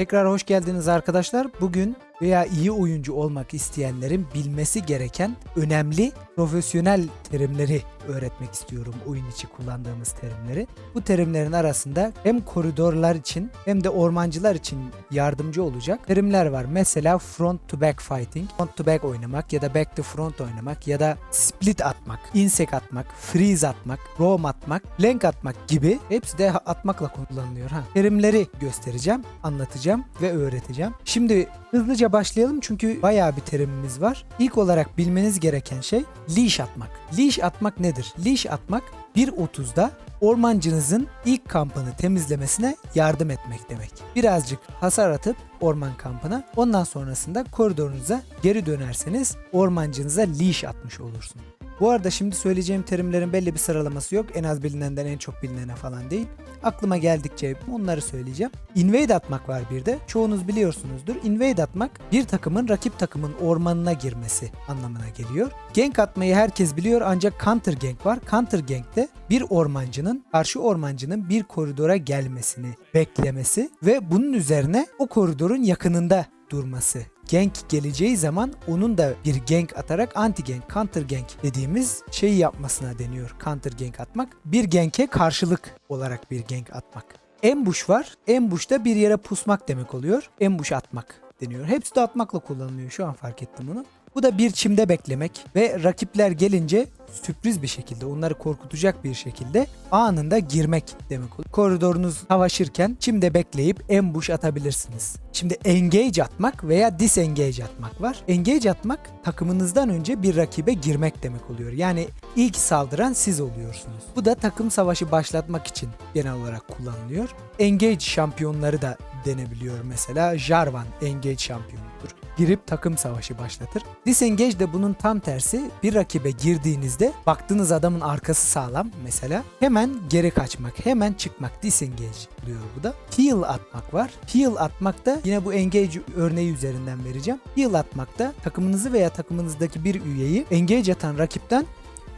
Tekrar hoş geldiniz arkadaşlar. Bugün veya iyi oyuncu olmak isteyenlerin bilmesi gereken önemli profesyonel terimleri öğretmek istiyorum. Oyun içi kullandığımız terimleri. Bu terimlerin arasında hem koridorlar için hem de ormancılar için yardımcı olacak terimler var. Mesela front to back fighting, front to back oynamak ya da back to front oynamak ya da split atmak, insek atmak, freeze atmak, roam atmak, flank atmak gibi hepsi de atmakla kullanılıyor. Ha. Terimleri göstereceğim, anlatacağım ve öğreteceğim. Şimdi hızlıca başlayalım çünkü bayağı bir terimimiz var. İlk olarak bilmeniz gereken şey leash atmak. Leash atmak nedir? Leash atmak 1.30'da ormancınızın ilk kampını temizlemesine yardım etmek demek. Birazcık hasar atıp orman kampına ondan sonrasında koridorunuza geri dönerseniz ormancınıza leash atmış olursunuz. Bu arada şimdi söyleyeceğim terimlerin belli bir sıralaması yok. En az bilinenden en çok bilinene falan değil. Aklıma geldikçe onları söyleyeceğim. Invade atmak var bir de. Çoğunuz biliyorsunuzdur. Invade atmak bir takımın rakip takımın ormanına girmesi anlamına geliyor. Gank atmayı herkes biliyor ancak counter gank var. Counter gank'te bir ormancının karşı ormancının bir koridora gelmesini beklemesi ve bunun üzerine o koridorun yakınında durması gank geleceği zaman onun da bir gank atarak anti gank, counter gank dediğimiz şeyi yapmasına deniyor. Counter gank atmak. Bir gank'e karşılık olarak bir gank atmak. Ambush var. Ambush da bir yere pusmak demek oluyor. Ambush atmak deniyor. Hepsi de atmakla kullanılıyor. Şu an fark ettim bunu. Bu da bir çimde beklemek ve rakipler gelince sürpriz bir şekilde onları korkutacak bir şekilde anında girmek demek oluyor. Koridorunuz savaşırken çimde bekleyip ambush atabilirsiniz. Şimdi engage atmak veya disengage atmak var. Engage atmak takımınızdan önce bir rakibe girmek demek oluyor. Yani ilk saldıran siz oluyorsunuz. Bu da takım savaşı başlatmak için genel olarak kullanılıyor. Engage şampiyonları da denebiliyor mesela. Jarvan engage şampiyonudur girip takım savaşı başlatır. Disengage de bunun tam tersi. Bir rakibe girdiğinizde baktığınız adamın arkası sağlam mesela hemen geri kaçmak, hemen çıkmak disengage oluyor bu da. Heal atmak var. Heal atmak da yine bu engage örneği üzerinden vereceğim. Heal atmak da takımınızı veya takımınızdaki bir üyeyi engage atan rakipten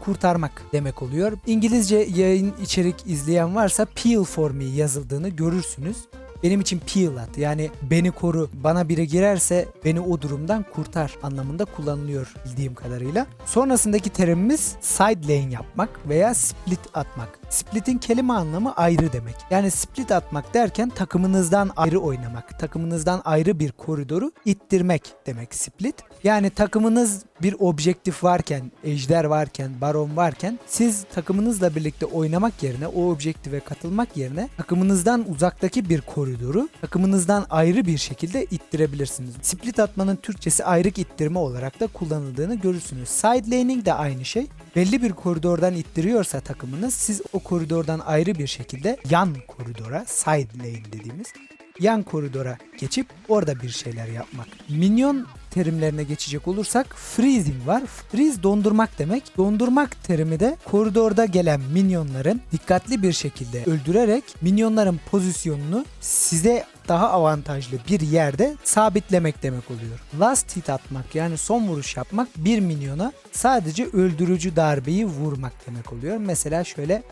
kurtarmak demek oluyor. İngilizce yayın içerik izleyen varsa peel for me yazıldığını görürsünüz benim için peel at yani beni koru bana biri girerse beni o durumdan kurtar anlamında kullanılıyor bildiğim kadarıyla. Sonrasındaki terimimiz side lane yapmak veya split atmak. Split'in kelime anlamı ayrı demek. Yani split atmak derken takımınızdan ayrı oynamak, takımınızdan ayrı bir koridoru ittirmek demek split. Yani takımınız bir objektif varken, ejder varken, baron varken siz takımınızla birlikte oynamak yerine o objektife katılmak yerine takımınızdan uzaktaki bir koridoru takımınızdan ayrı bir şekilde ittirebilirsiniz. Split atmanın Türkçesi ayrık ittirme olarak da kullanıldığını görürsünüz. Side laning de aynı şey. Belli bir koridordan ittiriyorsa takımınız siz o koridordan ayrı bir şekilde yan koridora, side lane dediğimiz yan koridora geçip orada bir şeyler yapmak. Minyon terimlerine geçecek olursak freezing var. Freeze dondurmak demek. Dondurmak terimi de koridorda gelen minyonların dikkatli bir şekilde öldürerek minyonların pozisyonunu size daha avantajlı bir yerde sabitlemek demek oluyor. Last hit atmak yani son vuruş yapmak bir minyona sadece öldürücü darbeyi vurmak demek oluyor. Mesela şöyle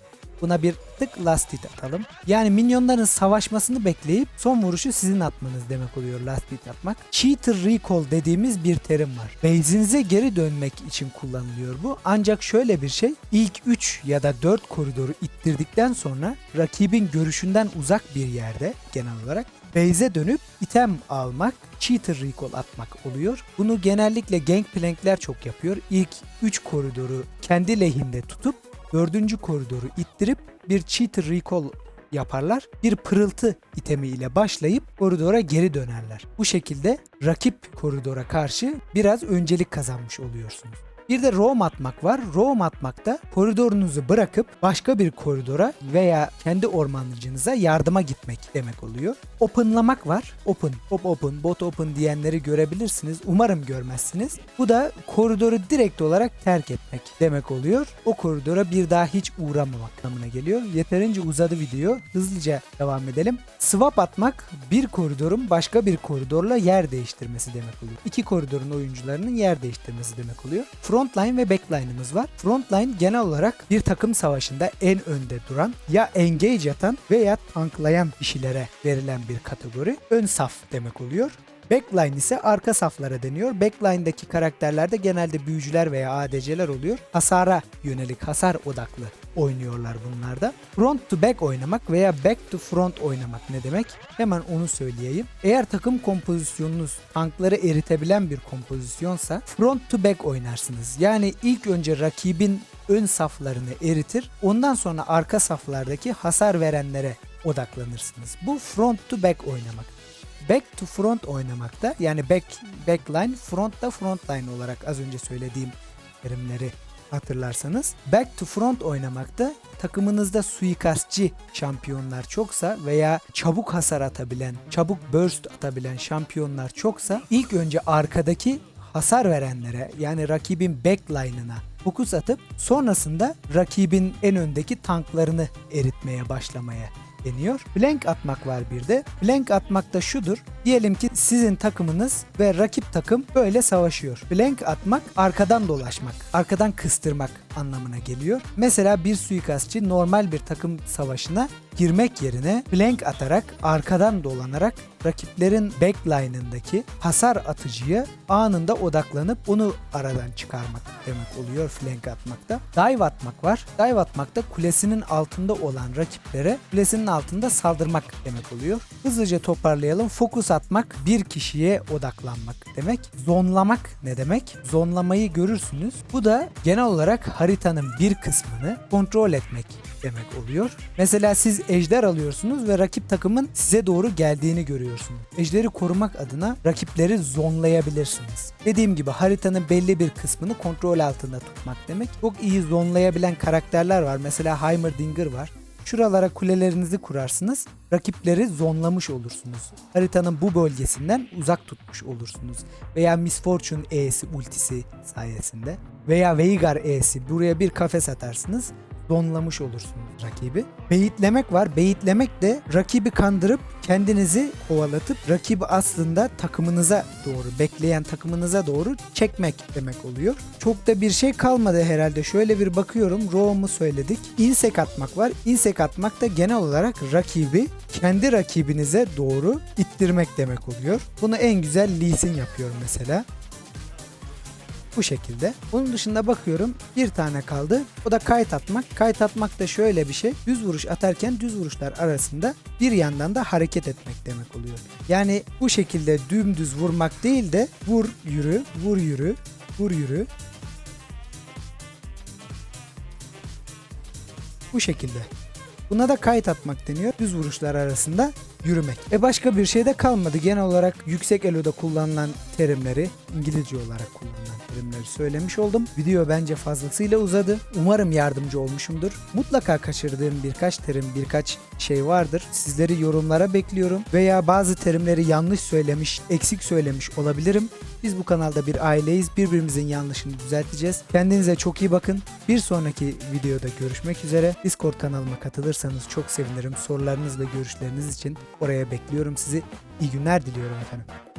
Buna bir tık last hit atalım. Yani minyonların savaşmasını bekleyip son vuruşu sizin atmanız demek oluyor last hit atmak. Cheater recall dediğimiz bir terim var. Base'inize geri dönmek için kullanılıyor bu. Ancak şöyle bir şey. ilk 3 ya da 4 koridoru ittirdikten sonra rakibin görüşünden uzak bir yerde genel olarak base'e dönüp item almak, cheater recall atmak oluyor. Bunu genellikle Gangplank'ler çok yapıyor. İlk 3 koridoru kendi lehinde tutup dördüncü koridoru ittirip bir cheater recall yaparlar. Bir pırıltı itemi ile başlayıp koridora geri dönerler. Bu şekilde rakip koridora karşı biraz öncelik kazanmış oluyorsunuz. Bir de roam atmak var. Roam atmak da koridorunuzu bırakıp başka bir koridora veya kendi ormancınıza yardıma gitmek demek oluyor. Openlamak var. Open, top open, bot open diyenleri görebilirsiniz. Umarım görmezsiniz. Bu da koridoru direkt olarak terk etmek demek oluyor. O koridora bir daha hiç uğramamak anlamına geliyor. Yeterince uzadı video. Hızlıca devam edelim. Swap atmak bir koridorun başka bir koridorla yer değiştirmesi demek oluyor. İki koridorun oyuncularının yer değiştirmesi demek oluyor. Front Frontline ve backline'ımız var. Frontline genel olarak bir takım savaşında en önde duran ya engage atan veya tanklayan kişilere verilen bir kategori. Ön saf demek oluyor. Backline ise arka saflara deniyor. Backline'daki karakterlerde genelde büyücüler veya ADC'ler oluyor. Hasara yönelik, hasar odaklı oynuyorlar bunlarda. Front to back oynamak veya back to front oynamak ne demek? Hemen onu söyleyeyim. Eğer takım kompozisyonunuz tankları eritebilen bir kompozisyonsa front to back oynarsınız. Yani ilk önce rakibin ön saflarını eritir. Ondan sonra arka saflardaki hasar verenlere odaklanırsınız. Bu front to back oynamak. Back to front oynamakta yani back backline front da frontline olarak az önce söylediğim terimleri hatırlarsanız back to front oynamakta takımınızda suikastçı şampiyonlar çoksa veya çabuk hasar atabilen, çabuk burst atabilen şampiyonlar çoksa ilk önce arkadaki hasar verenlere yani rakibin backline'ına fokus atıp sonrasında rakibin en öndeki tanklarını eritmeye başlamaya deniyor. Blank atmak var bir de. Blank atmak da şudur. Diyelim ki sizin takımınız ve rakip takım böyle savaşıyor. Blank atmak arkadan dolaşmak, arkadan kıstırmak anlamına geliyor. Mesela bir suikastçı normal bir takım savaşına girmek yerine blank atarak arkadan dolanarak rakiplerin backline'ındaki hasar atıcıya anında odaklanıp onu aradan çıkarmak demek oluyor flank atmakta. Dive atmak var. Dive atmakta kulesinin altında olan rakiplere kulesinin altında saldırmak demek oluyor. Hızlıca toparlayalım. Fokus atmak bir kişiye odaklanmak demek. Zonlamak ne demek? Zonlamayı görürsünüz. Bu da genel olarak haritanın bir kısmını kontrol etmek demek oluyor. Mesela siz ejder alıyorsunuz ve rakip takımın size doğru geldiğini görüyorsunuz. Ejderi korumak adına rakipleri zonlayabilirsiniz. Dediğim gibi haritanın belli bir kısmını kontrol altında tutmak demek. Çok iyi zonlayabilen karakterler var. Mesela Heimerdinger var. Şuralara kulelerinizi kurarsınız. Rakipleri zonlamış olursunuz. Haritanın bu bölgesinden uzak tutmuş olursunuz. Veya Miss Fortune E'si ultisi sayesinde. Veya Veigar E'si buraya bir kafes atarsınız donlamış olursunuz rakibi. Beyitlemek var. Beyitlemek de rakibi kandırıp kendinizi kovalatıp rakibi aslında takımınıza doğru, bekleyen takımınıza doğru çekmek demek oluyor. Çok da bir şey kalmadı herhalde. Şöyle bir bakıyorum. Roam'u söyledik. Insek atmak var. Insek atmak da genel olarak rakibi kendi rakibinize doğru ittirmek demek oluyor. Bunu en güzel Lee yapıyor mesela. Bu şekilde. Bunun dışında bakıyorum bir tane kaldı. O da kayıt atmak. Kayıt atmak da şöyle bir şey. Düz vuruş atarken düz vuruşlar arasında bir yandan da hareket etmek demek oluyor. Yani bu şekilde dümdüz vurmak değil de vur yürü, vur yürü, vur yürü. Bu şekilde. Buna da kayıt atmak deniyor. Düz vuruşlar arasında yürümek. E başka bir şey de kalmadı. Genel olarak yüksek eloda kullanılan terimleri, İngilizce olarak kullanılan terimleri söylemiş oldum. Video bence fazlasıyla uzadı. Umarım yardımcı olmuşumdur. Mutlaka kaçırdığım birkaç terim, birkaç şey vardır. Sizleri yorumlara bekliyorum. Veya bazı terimleri yanlış söylemiş, eksik söylemiş olabilirim. Biz bu kanalda bir aileyiz. Birbirimizin yanlışını düzelteceğiz. Kendinize çok iyi bakın. Bir sonraki videoda görüşmek üzere. Discord kanalıma katılırsanız çok sevinirim. Sorularınız ve görüşleriniz için oraya bekliyorum sizi. İyi günler diliyorum efendim.